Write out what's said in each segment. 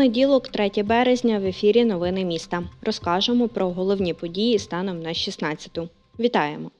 Понеділок, 3 березня, в ефірі Новини міста. Розкажемо про головні події станом на 16-ту. Вітаємо!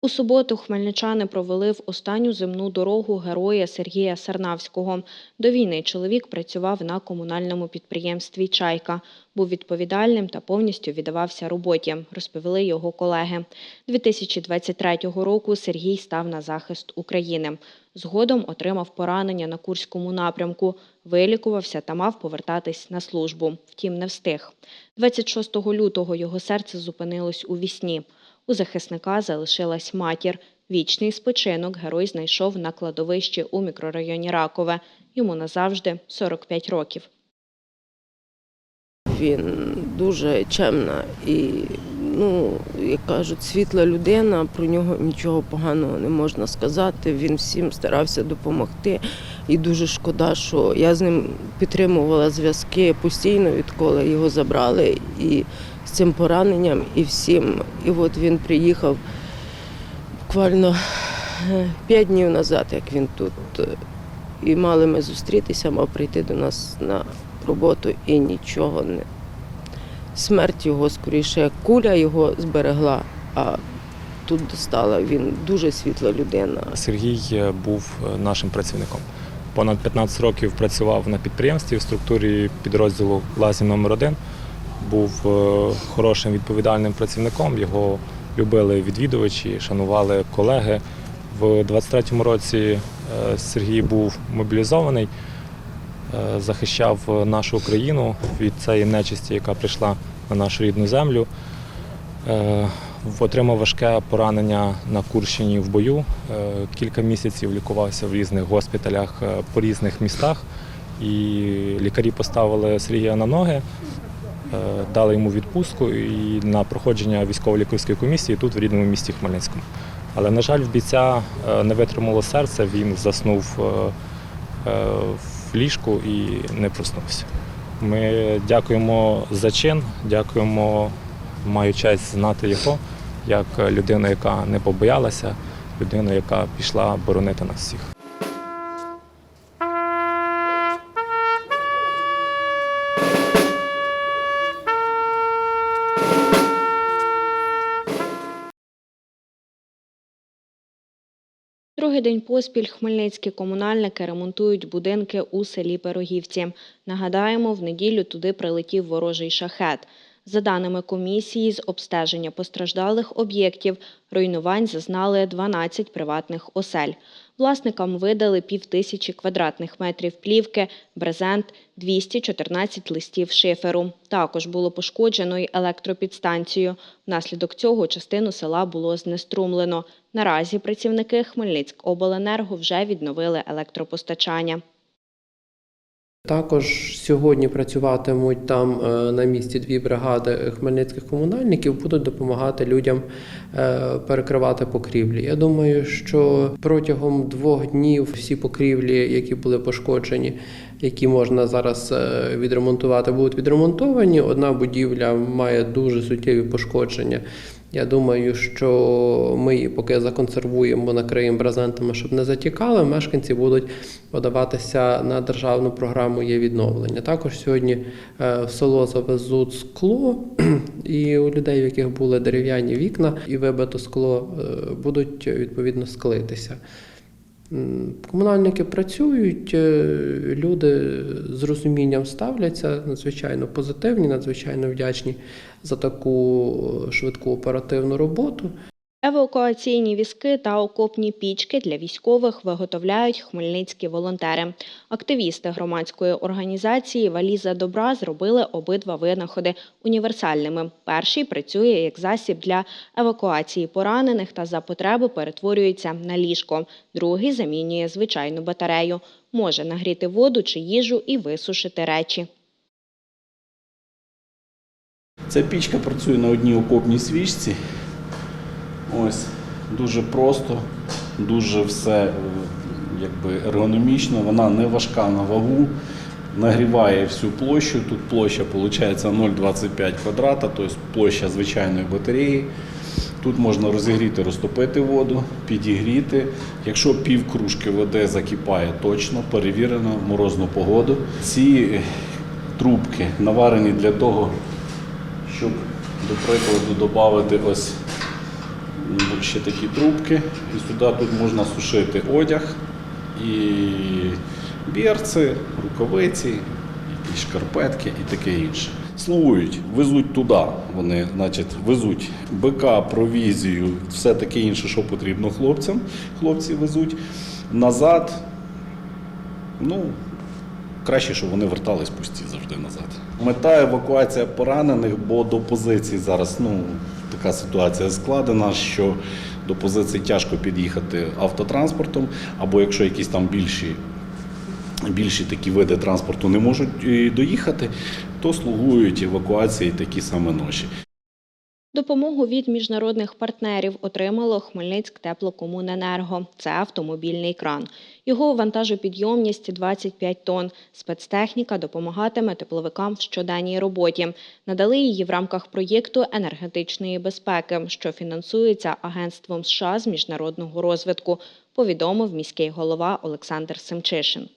У суботу хмельничани провели в останню земну дорогу героя Сергія Сарнавського. До війни чоловік працював на комунальному підприємстві Чайка, був відповідальним та повністю віддавався роботі, розповіли його колеги. 2023 року Сергій став на захист України. Згодом отримав поранення на Курському напрямку, вилікувався та мав повертатись на службу. Втім, не встиг. 26 лютого його серце зупинилось у вісні. У захисника залишилась матір. Вічний спочинок герой знайшов на кладовищі у мікрорайоні Ракове. Йому назавжди 45 років. Він дуже чемна і, ну, як кажуть, світла людина, про нього нічого поганого не можна сказати. Він всім старався допомогти. І дуже шкода, що я з ним підтримувала зв'язки постійно, відколи його забрали і з цим пораненням, і всім. І от він приїхав буквально е, п'ять днів назад, як він тут. е, І мали ми зустрітися, мав прийти до нас на роботу і нічого не. Смерть його скоріше, куля його зберегла, а тут достала. Він дуже світла людина. Сергій е, був нашим працівником. Понад 15 років працював на підприємстві в структурі підрозділу Лазів номер 1 Був е, хорошим відповідальним працівником. Його любили відвідувачі, шанували колеги. В 23-му році е, Сергій був мобілізований, е, захищав нашу країну від цієї нечисті, яка прийшла на нашу рідну землю. Отримав важке поранення на Курщині в бою. Кілька місяців лікувався в різних госпіталях по різних містах. І лікарі поставили Сергія на ноги, дали йому відпустку і на проходження військово-лікарської комісії тут, в рідному місті Хмельницькому. Але, на жаль, в бійця е, не витримало серце, він заснув е, е, в ліжку і не проснувся. Ми дякуємо за чин, дякуємо маю честь знати його як людину, яка не побоялася, людину, яка пішла боронити нас всіх. Другий день поспіль хмельницькі комунальники ремонтують будинки у селі Пирогівці. Нагадаємо, в неділю туди прилетів ворожий шахет. За даними комісії з обстеження постраждалих об'єктів, руйнувань зазнали 12 приватних осель. Власникам видали півтисячі квадратних метрів плівки, брезент, 214 листів шиферу. Також було пошкоджено й електропідстанцію. Внаслідок цього частину села було знеструмлено. Наразі працівники Хмельницькобленерго вже відновили електропостачання. Також сьогодні працюватимуть там е, на місці дві бригади хмельницьких комунальників, будуть допомагати людям е, перекривати покрівлі. Я думаю, що протягом двох днів всі покрівлі, які були пошкоджені, які можна зараз е, відремонтувати, будуть відремонтовані. Одна будівля має дуже суттєві пошкодження. Я думаю, що ми її поки законсервуємо, накриємо брезентами, щоб не затікали. Мешканці будуть подаватися на державну програму є відновлення. Також сьогодні е, в село завезуть скло, і у людей, в яких були дерев'яні вікна і вибито скло, е, будуть відповідно склитися. Комунальники працюють, е, люди з розумінням ставляться, надзвичайно позитивні, надзвичайно вдячні за таку е, швидку оперативну роботу. Евакуаційні візки та окопні пічки для військових виготовляють хмельницькі волонтери. Активісти громадської організації Валіза добра зробили обидва винаходи універсальними. Перший працює як засіб для евакуації поранених та за потреби перетворюється на ліжко. Другий замінює звичайну батарею. Може нагріти воду чи їжу і висушити речі. Ця пічка працює на одній окопній свічці. Ось дуже просто, дуже все е, якби ергономічно. Вона не важка на вагу, нагріває всю площу. Тут площа виходить 0,25 квадрата, тобто площа звичайної батареї. Тут можна розігріти, розтопити воду, підігріти. Якщо пів кружки води закипає точно, перевірено в морозну погоду. Ці е, трубки наварені для того, щоб, до прикладу, додати ось ще такі трубки. І сюди тут можна сушити одяг і берці, рукавиці, якісь шкарпетки і таке інше. Слугують, везуть туди. Вони, значить, везуть бика, провізію, все таке інше, що потрібно хлопцям. Хлопці везуть назад. Ну, краще, щоб вони вертались пусті завжди назад. Мета евакуація поранених, бо до позицій зараз ну, така ситуація складена, що до позиції тяжко під'їхати автотранспортом, або якщо якісь там більші більші такі види транспорту не можуть е, доїхати, то слугують евакуації такі саме ноші. Допомогу від міжнародних партнерів отримало Хмельницьк теплокомуненерго. Це автомобільний кран. Його вантажопідйомність 25 тонн. Спецтехніка допомагатиме тепловикам в щоденній роботі. Надали її в рамках проєкту енергетичної безпеки, що фінансується Агентством США з міжнародного розвитку, повідомив міський голова Олександр Семчишин.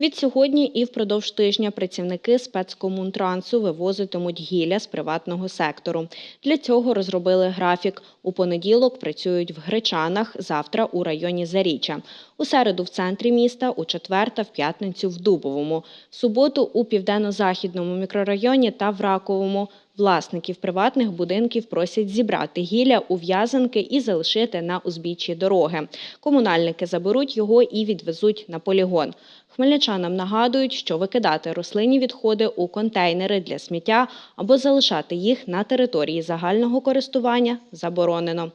Від сьогодні і впродовж тижня працівники спецкомунтрансу вивозитимуть гілля з приватного сектору. Для цього розробили графік. У понеділок працюють в Гречанах, завтра у районі Заріччя. У середу в центрі міста, у четвер та в п'ятницю в Дубовому. В суботу у південно-західному мікрорайоні та в Раковому. Власників приватних будинків просять зібрати гілля у в'язанки і залишити на узбіччі дороги. Комунальники заберуть його і відвезуть на полігон. Хмельничанам нагадують, що викидати рослинні відходи у контейнери для сміття або залишати їх на території загального користування заборонено.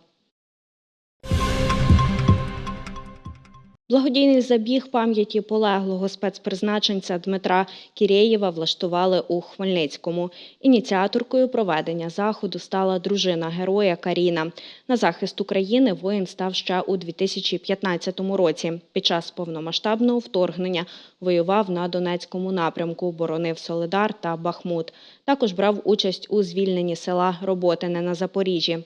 Благодійний забіг пам'яті полеглого спецпризначенця Дмитра Кірєєва влаштували у Хмельницькому. Ініціаторкою проведення заходу стала дружина героя Каріна. На захист України воїн став ще у 2015 році. Під час повномасштабного вторгнення воював на Донецькому напрямку, боронив Солидар та Бахмут. Також брав участь у звільненні села Роботине на Запоріжжі.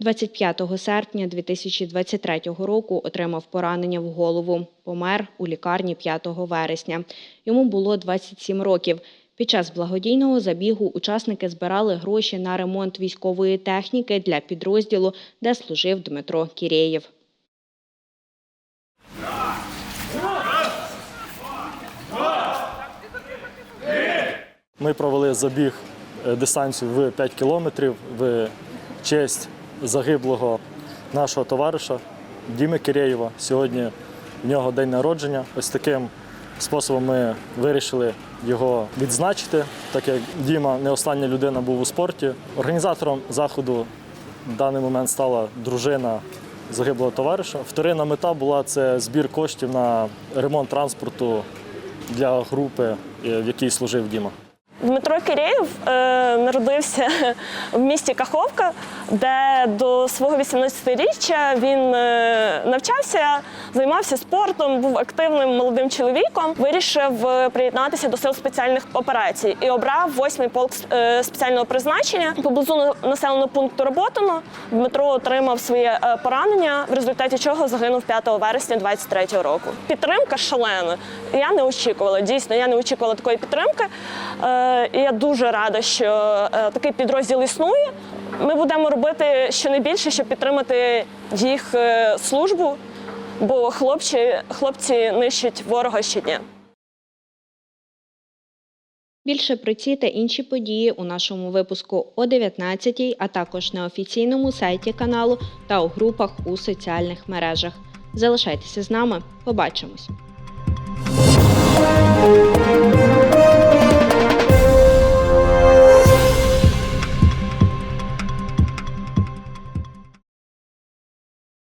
25 серпня 2023 року отримав поранення в голову. Помер у лікарні 5 вересня. Йому було 27 років. Під час благодійного забігу учасники збирали гроші на ремонт військової техніки для підрозділу, де служив Дмитро Кірєєв. Ми провели забіг е, дистанцію в 5 кілометрів в честь загиблого нашого товариша Діми Кирєєва. Сьогодні в нього день народження. Ось таким способом ми вирішили його відзначити, так як Діма не остання людина був у спорті. Організатором заходу в даний момент стала дружина загиблого товариша. Вторинна мета була це збір коштів на ремонт транспорту для групи, е, в якій служив Діма. Дмитро Кирєєв е, народився в місті Каховка, де до свого 18-річчя він е, навчався, займався спортом, був активним молодим чоловіком. Вирішив е, приєднатися до сил спеціальних операцій і обрав 8-й полк е, спеціального призначення. Поблизу населеного пункту Роботино Дмитро отримав своє поранення, в результаті чого загинув 5 вересня 23 року. Підтримка шалена. Я не очікувала. Дійсно, я не очікувала такої підтримки. І я дуже рада, що такий підрозділ існує. Ми будемо робити щонайбільше, щоб підтримати їх е, службу, бо хлопці, хлопці нищать ворога щодня. Більше про ці та інші події у нашому випуску о 19 а також на офіційному сайті каналу та у групах у соціальних мережах. Залишайтеся з нами, побачимось!